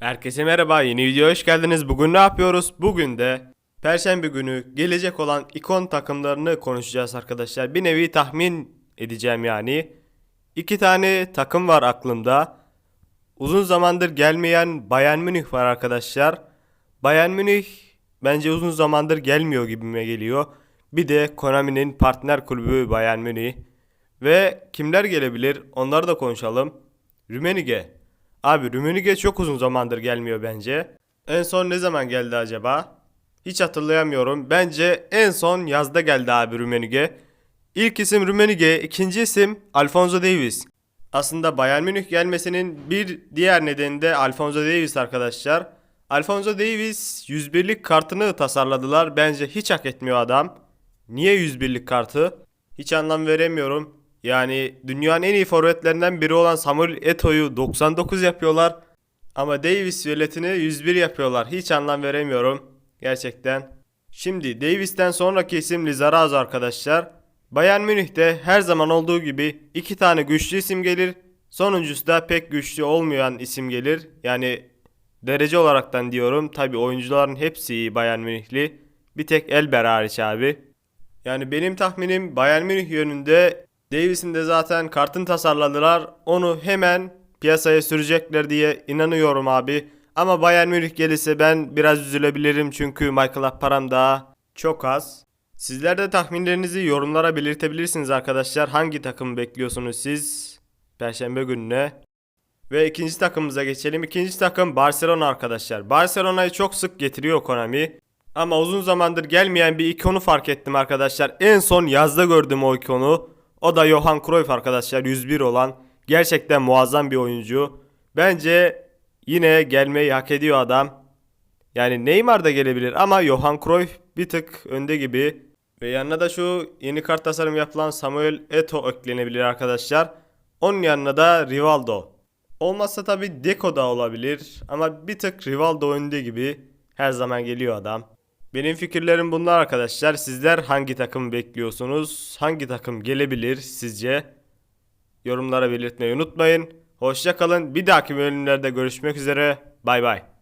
Herkese merhaba, yeni videoya hoş geldiniz. Bugün ne yapıyoruz? Bugün de Perşembe günü gelecek olan ikon takımlarını konuşacağız arkadaşlar. Bir nevi tahmin edeceğim yani. İki tane takım var aklımda. Uzun zamandır gelmeyen Bayern Münih var arkadaşlar. Bayern Münih bence uzun zamandır gelmiyor gibime geliyor. Bir de Konami'nin partner kulübü Bayern Münih. Ve kimler gelebilir onları da konuşalım. Rümenige. Abi Rümenige çok uzun zamandır gelmiyor bence. En son ne zaman geldi acaba? Hiç hatırlayamıyorum. Bence en son yazda geldi abi Rümenige. İlk isim Rümenige, ikinci isim Alfonso Davies. Aslında Bayern Münih gelmesinin bir diğer nedeni de Alfonso Davies arkadaşlar. Alfonso Davies 101'lik kartını tasarladılar. Bence hiç hak etmiyor adam. Niye 101'lik kartı? Hiç anlam veremiyorum. Yani dünyanın en iyi forvetlerinden biri olan Samuel Eto'yu 99 yapıyorlar. Ama Davis veletini 101 yapıyorlar. Hiç anlam veremiyorum. Gerçekten. Şimdi Davis'ten sonraki isim Lizarazo arkadaşlar. Bayern Münih'te her zaman olduğu gibi iki tane güçlü isim gelir. Sonuncusu da pek güçlü olmayan isim gelir. Yani derece olaraktan diyorum. Tabi oyuncuların hepsi iyi Bayern Münihli. Bir tek Elber hariç abi. Yani benim tahminim Bayern Münih yönünde Davis'in de zaten kartını tasarladılar. Onu hemen piyasaya sürecekler diye inanıyorum abi. Ama Bayern Münih gelirse ben biraz üzülebilirim çünkü Michael param daha çok az. Sizler de tahminlerinizi yorumlara belirtebilirsiniz arkadaşlar. Hangi takımı bekliyorsunuz siz? Perşembe gününe. Ve ikinci takımımıza geçelim. İkinci takım Barcelona arkadaşlar. Barcelona'yı çok sık getiriyor Konami. Ama uzun zamandır gelmeyen bir ikonu fark ettim arkadaşlar. En son yazda gördüm o ikonu. O da Johan Cruyff arkadaşlar 101 olan. Gerçekten muazzam bir oyuncu. Bence yine gelmeyi hak ediyor adam. Yani Neymar da gelebilir ama Johan Cruyff bir tık önde gibi. Ve yanına da şu yeni kart tasarım yapılan Samuel Eto'o eklenebilir arkadaşlar. Onun yanına da Rivaldo. Olmazsa tabi Deco da olabilir ama bir tık Rivaldo önde gibi. Her zaman geliyor adam. Benim fikirlerim bunlar arkadaşlar. Sizler hangi takım bekliyorsunuz? Hangi takım gelebilir sizce? Yorumlara belirtmeyi unutmayın. Hoşça kalın. Bir dahaki bölümlerde görüşmek üzere. Bay bay.